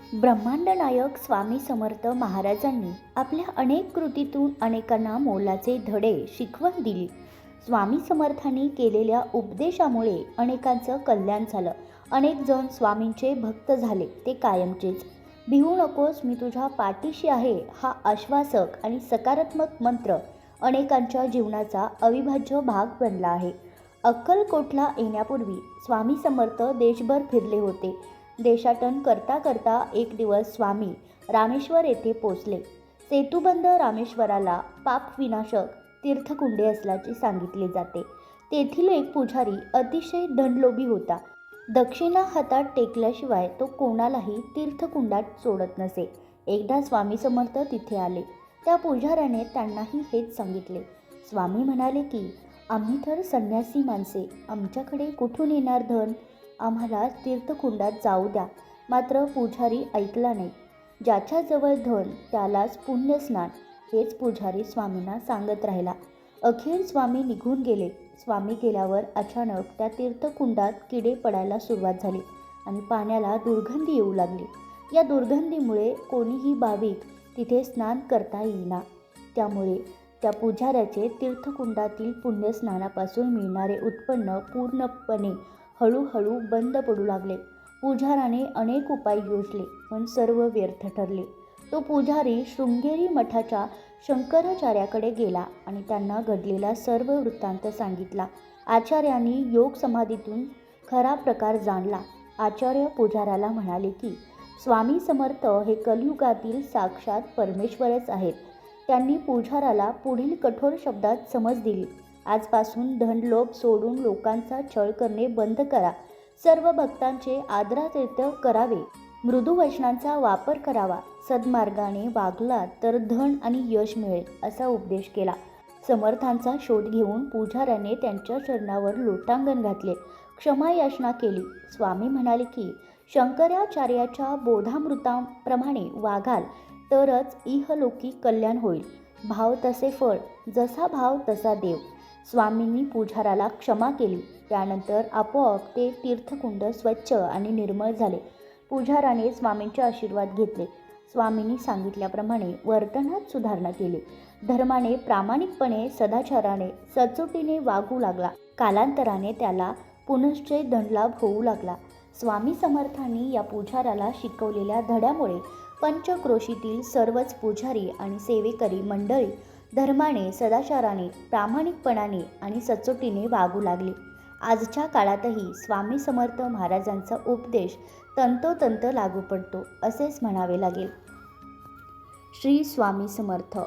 ब्रह्मांडनायक स्वामी समर्थ महाराजांनी आपल्या अनेक कृतीतून अनेकांना मोलाचे धडे शिकवण दिली. स्वामी समर्थांनी केलेल्या उपदेशामुळे अनेकांचं कल्याण झालं. अनेक जण स्वामींचे भक्त झाले ते कायमचेच. भिवू नकोस मी तुझ्या पाठीशी आहे हा आश्वासक आणि सकारात्मक मंत्र अनेकांच्या जीवनाचा अविभाज्य भाग बनला आहे. अक्कलकोटला येण्यापूर्वी स्वामी समर्थ देशभर फिरले होते. देशाटन करता करता एक दिवस स्वामी रामेश्वर येथे पोचले. सेतुबंद रामेश्वराला पापविनाशक तीर्थकुंडे असल्याचे सांगितले जाते. तेथील एक पुजारी अतिशय धनलोभी होता. दक्षिणा हातात टेकल्याशिवाय तो कोणालाही तीर्थकुंडात सोडत नसे. एकदा स्वामी समर्थ तिथे आले. त्या पुजाऱ्याने त्यांनाही हेच सांगितले. स्वामी म्हणाले की आम्ही तर संन्यासी माणसे. आमच्याकडे कुठून येणार धन? आम्हाला तीर्थकुंडात जाऊ द्या. मात्र पुजारी ऐकला नाही. ज्याच्याजवळ धन त्यालाच पुण्यस्नान हेच पुजारी स्वामींना सांगत राहिला. अखेर स्वामी निघून गेले. स्वामी गेल्यावर अचानक त्या तीर्थकुंडात किडे पडायला सुरुवात झाली आणि पाण्याला दुर्गंधी येऊ लागली. या दुर्गंधीमुळे कोणीही भाविक तिथे स्नान करता येईना. त्यामुळे त्या पुजाऱ्याचे तीर्थकुंडातील पुण्यस्नानापासून मिळणारे उत्पन्न पूर्णपणे हळूहळू बंद पडू लागले. पुजाराने अनेक उपाय योजले पण सर्व व्यर्थ ठरले. तो पुजारी शृंगेरी मठाच्या शंकराचार्याकडे गेला आणि त्यांना घडलेला सर्व वृत्तांत सांगितला. आचार्यांनी योग समाधीतून खरा प्रकार जाणला. आचार्य पुजाऱ्याला म्हणाले की स्वामी समर्थ हे कलियुगातील साक्षात परमेश्वरच आहेत. त्यांनी पुजाराला पुढील कठोर शब्दात समज दिली. आजपासून धनलोभ सोडून लोकांचा छळ करणे बंद करा. सर्व भक्तांचे आदरातिथ्य करावे. मृदू वचनांचा वापर करावा. सद्मार्गाने वागला तर धन आणि यश मिळेल असा उपदेश केला. समर्थांचा शोध घेऊन पुजाऱ्याने त्यांच्या चरणावर लोटांगण घातले. क्षमा याचना केली. स्वामी म्हणाले की शंकराचार्याच्या बोधामृताप्रमाणे वागाल तरच इहलोकी कल्याण होईल. भाव तसे फळ जसा भाव तसा देव. स्वामींनी पुजाराला क्षमा केली. त्यानंतर आपोआप ते तीर्थकुंड स्वच्छ आणि निर्मळ झाले. पुजाराने स्वामींचे आशीर्वाद घेतले. स्वामींनी सांगितल्याप्रमाणे वर्तनात सुधारणा केली. धर्माने प्रामाणिकपणे सदाचाराने सचोटीने वागू लागला. कालांतराने त्याला पुनश्चय धनलाभ होऊ लागला. स्वामी समर्थांनी या पुजाराला शिकवलेल्या धड्यामुळे पंचक्रोशीतील सर्वच पुजारी आणि सेवेकरी मंडळी धर्माने सदाचाराने प्रामाणिकपणाने आणि सचोटीने वागू लागली. आजच्या काळातही स्वामी समर्थ महाराजांचा उपदेश तंतोतंत लागू पडतो असेच म्हणावे लागेल. श्री स्वामी समर्थ